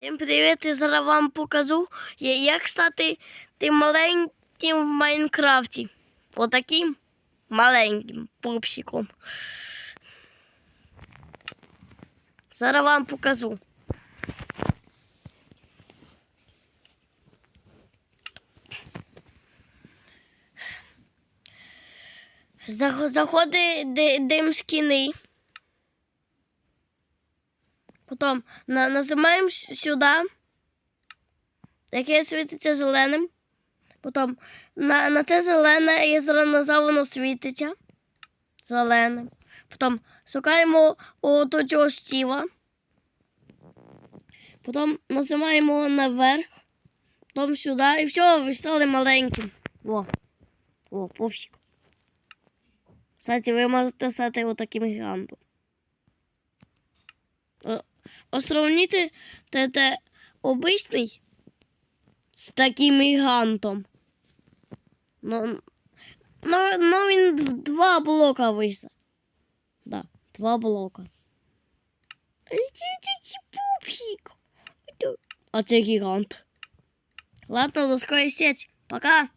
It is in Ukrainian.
Всім привіт, я зараз вам покажу, як стати тим маленьким в Майнкрафті. Отаким маленьким попсиком. Зараз вам покажу. Зах- Заходить ди- дим з кіни. Потім на, нажимаємо сюди, яке світиться зеленим. Потім на, на це зелене я зараз воно світиться зеленим. Потім шукаємо до цього стіла. Потім нажимаємо наверх. Потім сюди і все, ви стали маленьким. Во. О, попсик. Кстати, ви можете стати отаким гігантом. О, Осравніть те, те обичний з таким гігантом. Ну, ну, ну він два блока вийде. Да, два блока. А це гігант. Ладно, до скорої сеть. Пока.